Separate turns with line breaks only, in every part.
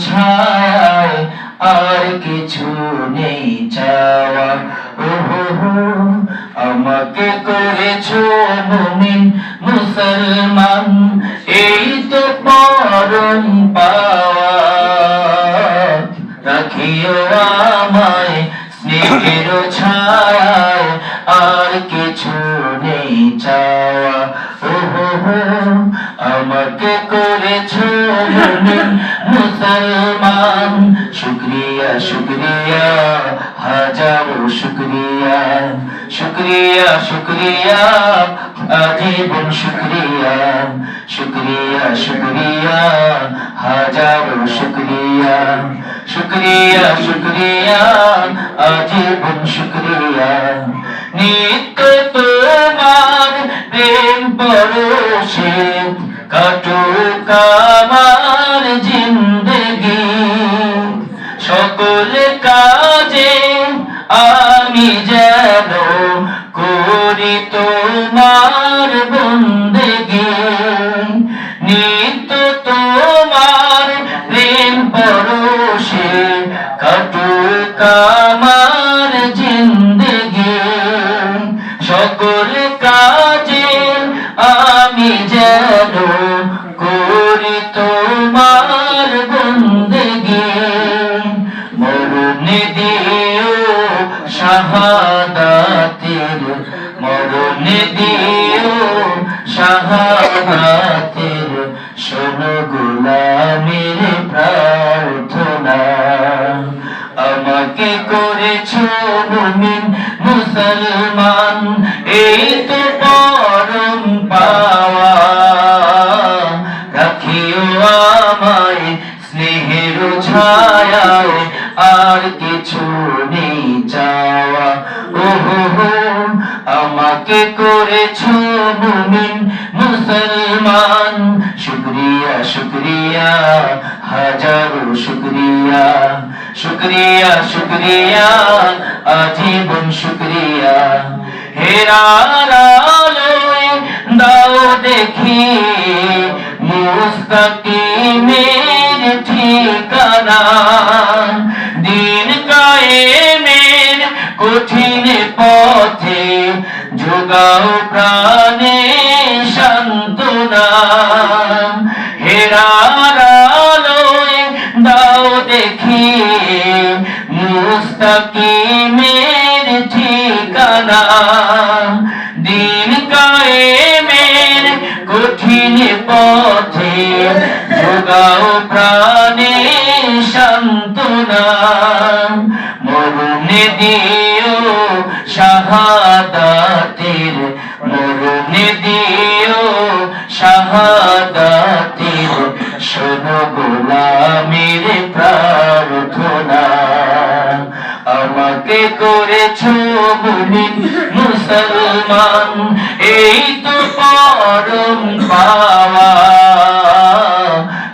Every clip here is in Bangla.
ছায় আর কিছু নেই চাওয়া ওহো আমাকে করেছ মুমিন, মুসলমান, এই তো পরম পাওয়া রাখিও আমায় স্নেহের ছায় আর কিছু নেই চাওয়া ওহো আমাকে করেছ মুমিন মুসলমান, শুক্রিয়া শুক্রিয়া, হাজারো শুক্রিয়া শুক্রিয়া শুক্রিয়া, আজীবন শুক্রিয়া শুক্রিয়া শুক্রিয়া, হাজারো শুক্রিয়া শুক্রিয়া শুক্রিয়া, আজীবন শুক্রিয়া। নিত্য তোমার প্রেম পরশে কাটুক করি তোমার বন্দেগি। নিত্য তোমার প্রেম পরশে কাটুক আমার জিন্দগি। সকল কাজে দিও শাহাদাতের শোনো গোলামের প্রার্থনা। আমাকে করেছ মুমিন, মুসলমান, এই তো পরম পাওয়া। রাখিও আমায় স্নেহের ছায়ায়, আর কিছু নেই ওহো আমাকে করেছ মুমিন, মুসলমান। শুক্রিয়া শুক্রিয়া, হাজারো শুক্রিয়া। শুক্রিয়া শুক্রিয়া, আজীবন শুক্রিয়া। হেরার আলোয় দাও দেখি, মুস্তাকিমের ঠিকানা। দিন কায়েমের কঠিন পথে যোগাও প্রাণে সান্ত্বনা। হেরার আলোয় দাও দেখি মুস্তাকিমের ঠিকানা। দিন কায়েমের কঠিন পথে যোগাও প্রাণে সান্ত্বনা। মরণে দিও শাহাদাতের শাহাদাতের শোনো গোলামের প্রার্থনা। আমাকে করেছ মুমিন মুসলমান, এই তো পরম পাওয়া।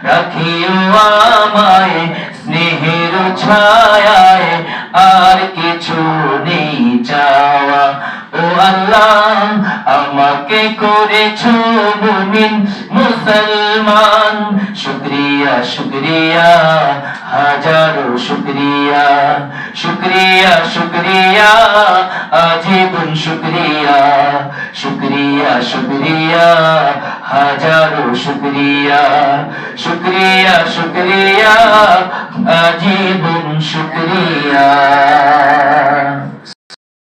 রাখিও আমায় স্নেহের ছায়ায়, আর কিছু নেই চাওয়া। ও আল্লাহ আমাকে করেছ মুমিন মুসলমান। শুক্রিয়া শুক্রিয়া, হাজারো শুক্রিয়া। শুক্রিয়া শুক্রিয়া, আজীবন শুক্রিয়া। শুক্রিয়া শুক্রিয়া, হাজারো শুক্রিয়া। শুক্রিয়া শুক্রিয়া, আজীবন শুক্রিয়া।